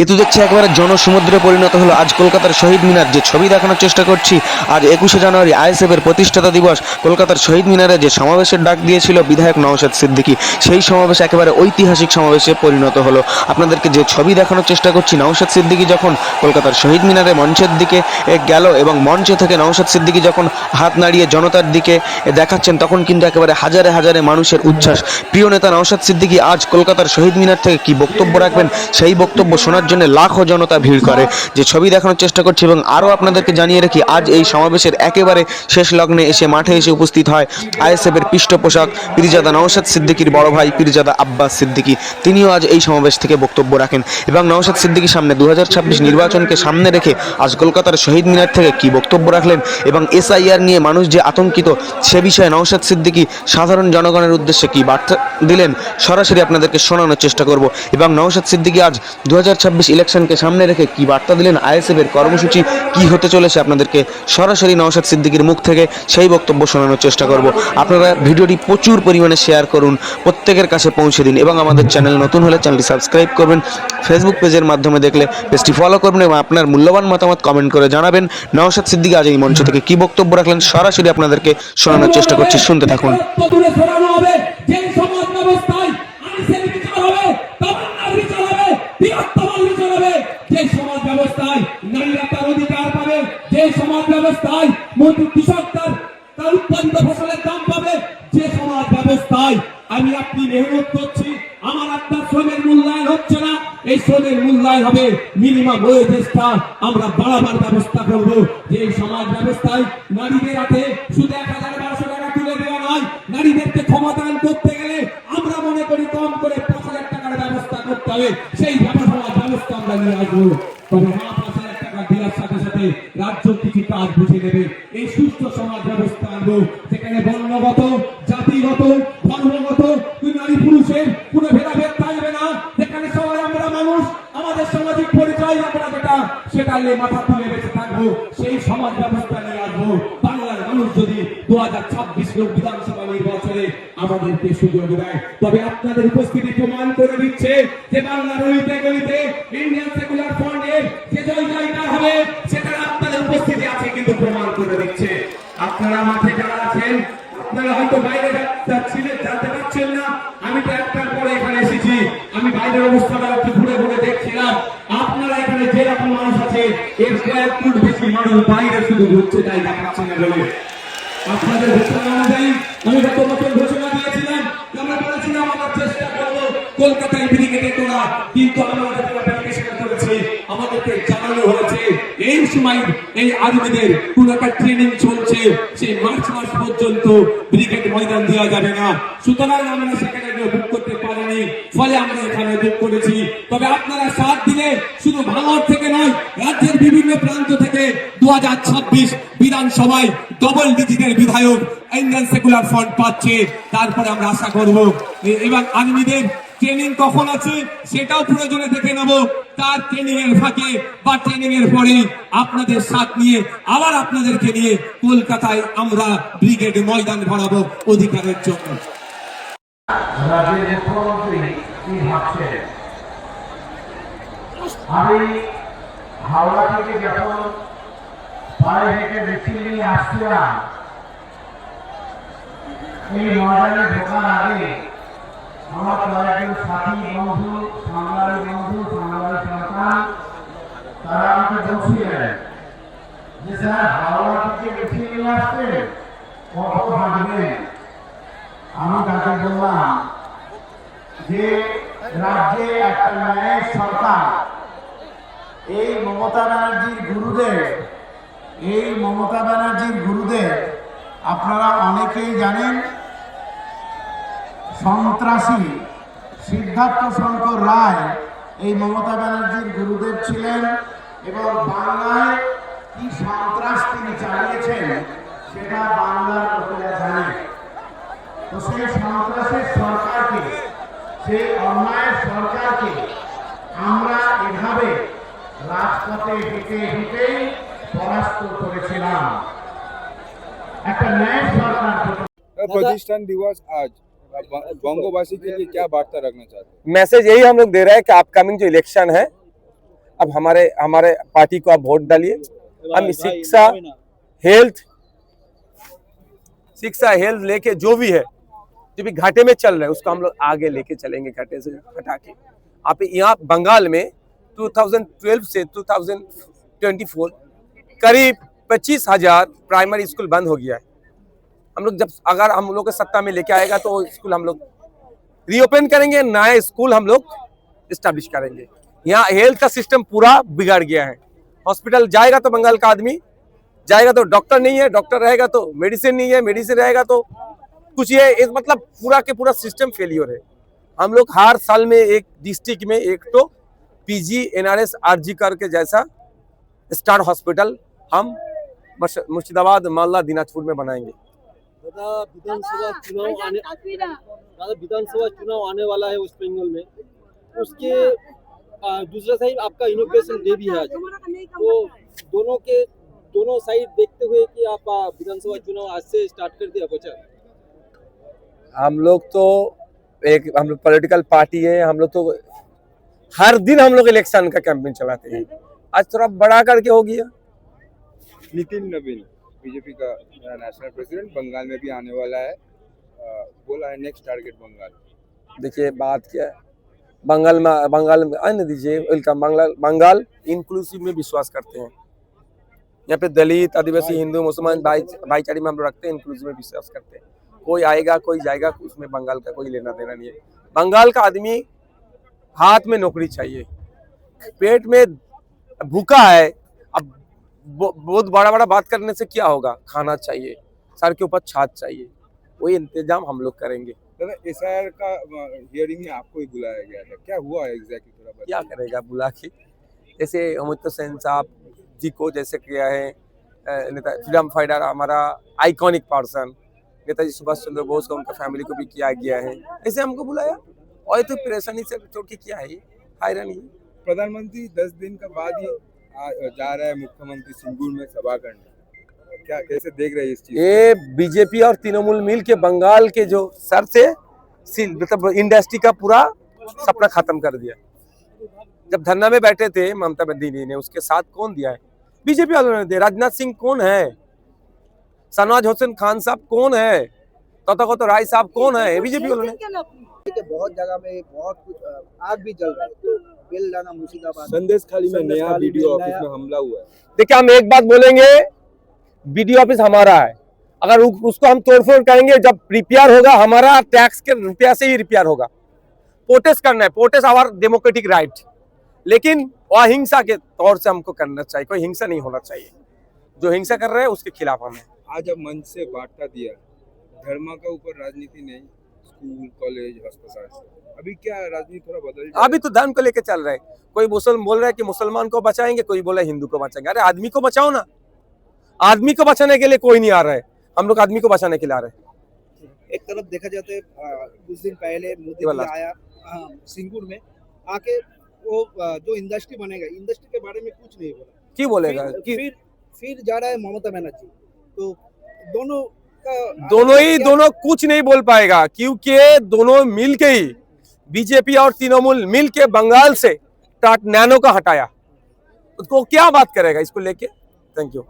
এ তো দেখছি একেবারে জনসমুদ্রে পরিণত হলো। আজ কলকাতার শহীদ মিনার যে ছবি দেখানোর চেষ্টা করছি, আজ একুশে জানুয়ারি আইএসএফ এর প্রতিষ্ঠাতা দিবস। কলকাতার শহীদ মিনারে যে সমাবেশের ডাক দিয়েছিল বিধায়ক নওশাদ সিদ্দিকী, সেই সমাবেশ একেবারে ঐতিহাসিক সমাবেশে পরিণত হলো। আপনাদেরকে যে ছবি দেখানোর চেষ্টা করছি, নওশাদ সিদ্দিকী যখন কলকাতার শহীদ মিনারে মঞ্চের দিকে গেল এবং মঞ্চ থেকে নওশাদ সিদ্দিকী যখন হাত নাড়িয়ে জনতার দিকে দেখাচ্ছেন, তখন কিন্তু একেবারে হাজারে হাজারে মানুষের উচ্ছ্বাস। প্রিয় নেতা নওশাদ সিদ্দিকী, আজ কলকাতার শহীদ মিনার থেকে কি বক্তব্য রাখবেন? সেই বক্তব্য শোনার জন্য লাখো জনতা ভিড় করে। যে ছবি দেখানোর চেষ্টা করছি এবং আরও আপনাদেরকে জানিয়ে রাখি, আজ এই সমাবেশের একেবারে শেষ লগ্নে এসে মাঠে এসে উপস্থিত হয় আইএসএফ এর পৃষ্ঠপোষক পিরিজাদা নওশাদ সিদ্দিকীর বড় ভাই পিরিজাদা আব্বাস সিদ্দিকী। তিনিও আজ এই সমাবেশ থেকে বক্তব্য রাখেন। এবং নওশাদ সিদ্দিকীর সামনে দু হাজার ছাব্বিশ নির্বাচনকে সামনে রেখে আজ কলকাতার শহীদ মিনার থেকে কি বক্তব্য রাখলেন এবং এসআইআর নিয়ে মানুষ যে আতঙ্কিত, সে বিষয়ে নওশাদ সিদ্দিকী সাধারণ জনগণের উদ্দেশ্যে কি বার্তা দিলেন, সরাসরি আপনাদেরকে শোনানোর চেষ্টা করব। এবং নওশাদ সিদ্দিকী আজ দু হাজার ইলেকশনকে সামনে রেখে কি বার্তা দিলেন আইএসএফ এর কর্মসূচি? কি হতে চলেছে আপনাদেরকে? সরাসরি নওশাদ সিদ্দিকির মুখ থেকে সেই বক্তব্য শোনানোর চেষ্টা করব। আপনারা ভিডিওটি প্রচুর পরিমাণে শেয়ার করুন, প্রত্যেকের কাছে পৌঁছে দিন এবং আমাদের চ্যানেল নতুন হলে চ্যানেলটি সাবস্ক্রাইব করবেন, ফেসবুক পেজের মাধ্যমে দেখলে পেজটি ফলো করবেন এবং আপনার মূল্যবান মতামত কমেন্ট করে জানাবেন। নওশাদ সিদ্দিকী আজ এই মঞ্চ থেকে কি বক্তব্য রাখলেন সরাসরি আপনাদেরকে শোনানোর চেষ্টা করছি। শুনতে থাকুন। ব্যবস্থায় আমি আপনি মেহনত করছি, আমার আপনার শ্রমের মূল্যায়ন হচ্ছে না। এই শ্রমের মূল্যায়ন হবে মিনিমাম ওয়েজেসটা আমরা বাড়াবার ব্যবস্থা করব। যে সমাজ ব্যবস্থায় নারীদের হাতে শুধু এক হাজার বারোশো টাকা তুলে দেওয়া নয়, নারীদেরকে ক্ষমতায়ন করতে গেলে আমরা মনে করি কম করে পাঁচ হাজার টাকার ব্যবস্থা করতে হবে। সেই ব্যবস্থা ব্যবস্থা আমরা নিয়ে আসব। তবে হ্যাঁ পাঁচ হাজার টাকা দেওয়ার সাথে সাথে রাজ্য কিছু কাজ বুঝে নেবে। সেটা মাথা তুলে বেঁচে থাকব, সেই সমাজ ব্যবস্থা নিয়ে আসব। বাংলার মানুষ যদি দু হাজার ছাব্বিশ লোক বিধানসভা নির্বাচনে আমাদেরকে সুযোগ দেয়, তবে আপনাদের উপস্থিতি প্রমাণ করে দিচ্ছে যে বাংলার গলিতে গলিতে ইন্ডিয়ান সেকুলার ফ্রন্টের যে জয় জয়টা হবে সেখানে আপনাদের উপস্থিতি আছে কিন্তু প্রমাণ করে দিচ্ছে। আপনারা মাঠে যারা আছেন, আপনারা হয়তো বাইরে যাচ্ছিলেন জানতে পারছেন না। আমি তো একটার পরে এখানে এসেছি। আমি বাইরের অবস্থাটা এখানে যেরকম মানুষ আছে, এর কয়েক ফুট বেশি মানুষ বাইরে শুধু ঘুরছে তাই দেখাচ্ছে না বলে আপনাদের ঘোষণা অনুযায়ী, আমি গত নতুন ঘোষণা দিয়েছিলাম আমরা বলেছিলাম আমরা চেষ্টা করব কলকাতায় ব্রিগেডে তোলা, কিন্তু আমরা application করেছি। আমাদেরকে জানানো হয়েছে। এই সময় এই আর্মিদের কোন একটা ট্রেনিং চলছে। সেই মার্চ মাস পর্যন্ত ব্রিগেড ময়দান দেওয়া যাবে না। সুতরাং আমরা সেখানে বুক করতে পারিনি। ফলে আমরা এখানে বুক করেছি। তবে আপনারা সাথ দিলে শুধু ভাঙর থেকে নয়, রাজ্যের বিভিন্ন প্রান্ত থেকে দু হাজার ছাব্বিশ বিধানসভায় ডবল ডিজিটের বিধায়ক ইন্ডিয়ান সেকুলার ফ্রন্ট পাচ্ছে। তারপরে আমরা আশা করব এ- এবং আর্মিদের ট্রেনিং কখন আছে সেটাও প্রয়োজনে দেখে নেব। তার ট্রেনিং এর ফাঁকে বা ট্রেনিং এর পরে আপনাদের সাথ নিয়ে, আবার আপনাদেরকে নিয়ে কলকাতায় আমরা ব্রিগেড ময়দান ভরাবো অধিকারের জন্য। আমি হাওড়া থেকে যখন পায়ে হেঁটে নিয়ে আসছিলাম, এই ময়দানে ঢোকার আগে আমার কয়েকজন সাথী বন্ধু সন্তান, তারা আমাকে বলছিলেন যে, স্যার, হাওড়া নিয়ে আসছে কত হাঁটবেন আমি তাকে বললাম যে, রাজ্যে একটা ন্যায় সরকার, এই মমতা ব্যানার্জির গুরুদেব, এই মমতা ব্যানার্জির গুরুদেব, আপনারা অনেকেই জানেন সন্ত্রাসী সিদ্ধার্থ শঙ্কর রায় এই মমতা ব্যানার্জির গুরুদেব ছিলেন এবং বাংলায় কি সন্ত্রাস তিনি চালিয়েছেন সেটা বাংলার লোকেরা জানে। তো সেই সন্ত্রাসের সরকারকে, সেই অন্যায়ের সরকারকে আমরা এভাবে রাজপথে হেঁটে হেঁটে পরাস্ত করেছিলাম। একটা ন্যায় সরকার প্রতিষ্ঠান দিবস আজ। बंगोवासी के लिए क्या वार्ता रखना चाहते हैं? मैसेज यही हम लोग दे रहे हैं कि अपकमिंग जो इलेक्शन है अब हमारे हमारे पार्टी को आप वोट डालिए। हम शिक्षा हेल्थ शिक्षा हेल्थ लेके जो भी है जो भी घाटे में चल रहे हैं उसको हम लोग आगे लेके चलेंगे घाटे से हटा के। आप यहाँ बंगाल में 2012 से 2024 करीब पच्चीस हज़ार प्राइमरी स्कूल बंद हो गया है। हम लोग जब अगर हम लोग को सत्ता में लेके आएगा तो स्कूल हम लोग रीओपन करेंगे, नए स्कूल हम लोग इस्टेब्लिश करेंगे। यहाँ हेल्थ का सिस्टम पूरा बिगड़ गया है। हॉस्पिटल जाएगा तो बंगाल का आदमी, जाएगा तो डॉक्टर नहीं है डॉक्टर रहेगा तो मेडिसिन नहीं है मेडिसिन रहेगा तो कुछ ये इस मतलब पूरा के पूरा सिस्टम फेलियर है। हम लोग हर साल में एक डिस्ट्रिक्ट में एक तो पीजी एनआरएस आरजी कर के जैसा स्टार हॉस्पिटल हम मुर्शिदाबाद, मालदा, दिनाजपुर में बनाएँगे। दादा विधानसभा चुनाव आने दादा विधानसभा चुनाव आने वाला है वेस्ट बंगाल में। उसके दूसरा साइड आपका इनोग्रेशन डे भी है आज। तो दोनों के दोनों साइड देखते हुए कि आप विधानसभा चुनाव आज से स्टार्ट कर दिया बचा। हम लोग तो एक हम लोग पॉलिटिकल पार्टी है हम लोग तो हर दिन हम लोग इलेक्शन का कैंपेन चलाते हैं। आज थोड़ा बड़ा करके हो गया। नितिन नवीन। बीजेपी का नेशनल प्रेसिडेंट बंगाल में भी आने वाला है। बोला है नेक्स्ट टारगेट बंगाल। देखिए, बात क्या है? बंगाल में बंगाल में आने दीजिए वेलकम बंगाल बंगाल इंक्लूसिव में विश्वास करते हैं। यहाँ पे दलित, आदिवासी, हिंदू, मुसलमान भाई, भाईचारे में हम रखते हैं इंक्लूसिव में विश्वास करते हैं। कोई आएगा, कोई जाएगा, उसमें बंगाल का कोई लेना देना नहीं है। बंगाल का आदमी हाथ में नौकरी चाहिए। पेट में भूखा है बहुत बड़ा बड़ा बात करने से क्या होगा? खाना चाहिए सर के ऊपर छात चाहिए वही इंतज़ाम हम लोग करेंगे। दादा एस का हियरिंग में आपको ही बुलाया गया था। क्या हुआ है एग्जैक्टली थोड़ा क्या करेगा बुला के? जैसे अमित सेन साहब जी को जैसे किया है नेता फ्रीडम फाइटर हमारा आइकॉनिक पर्सन नेताजी सुभाष चंद्र बोस का उनका फैमिली को भी किया गया है। ऐसे हमको बुलाया? और ये तो परेशानी से छोड़ के किया है? हैरानी प्रधानमंत्री दस दिन का बाद ही जा रहा है मुख्यमंत्री सिंगूर में सभा करने। क्या कैसे देख रहे हैं इस चीज़ ये बीजेपी और तृणमूल मिल के बंगाल के जो सर से मतलब इंडस्ट्री का पूरा सपना खत्म कर दिया। जब धरना में बैठे थे ममता दीदी ने उसके साथ कौन दिया है? बीजेपी वालों ने दिया। राजनाथ सिंह कौन है? सनवाज हुसैन खान साहब कौन है? तथागत राय साहब कौन है? बीजेपी वालों ने बहुत जगह में बहुत कुछ आग भी जल रहा है। बेलडाना मुर्शिदाबाद। संदेश खाली में नया वीडियो ऑफ़िस में हमला हुआ है। देखिए हम एक बात बोलेंगे बीडीओ ऑफ़िस हमारा है। अगर उसको हम तोड़फोड़ करेंगे जब रिपेयर होगा हमारा टैक्स के रुपया से ही रिपेयर होगा। प्रोटेस्ट करना है प्रोटेस्ट आवर डेमोक्रेटिक राइट लेकिन अहिंसा के तौर से हमको करना चाहिए कोई हिंसा नहीं होना चाहिए। जो हिंसा कर रहे हैं उसके खिलाफ हमें आज अब मंच से वार्ता दिया। धर्म का ऊपर राजनीति नहीं। स्कूल कॉलेज अस्पताल अभी क्या राजनीति थोड़ा बदल अभी तो धर्म को लेके चल रहे हैं। कोई मुसलमान बोल रहा है कि मुसलमान को बचाएँगे कोई बोला हिंदू को बचाएँगे। अरे आदमी को बचाओ ना। आदमी को बचाने के लिए कोई नहीं आ रहा है। हम लोग आदमी को बचाने के लिए आ रहे हैं। एक तरफ़ देखा जाता है कुछ दिन पहले मोदी आया सिंगूर में। आके वो जो इंडस्ट्री बनेगा इंडस्ट्री के बारे में कुछ नहीं बोला। की बोलेगा? फिर फिर फिर जा रहा है ममता बनर्जी। तो दोनों दोनों ही दोनों कुछ नहीं बोल पाएगा, क्योंकि दोनों मिल के ही बीजेपी और तृणमूल मिल के बंगाल से टाट नैनो का हटाया। उसको क्या बात करेगा इसको लेके? Thank you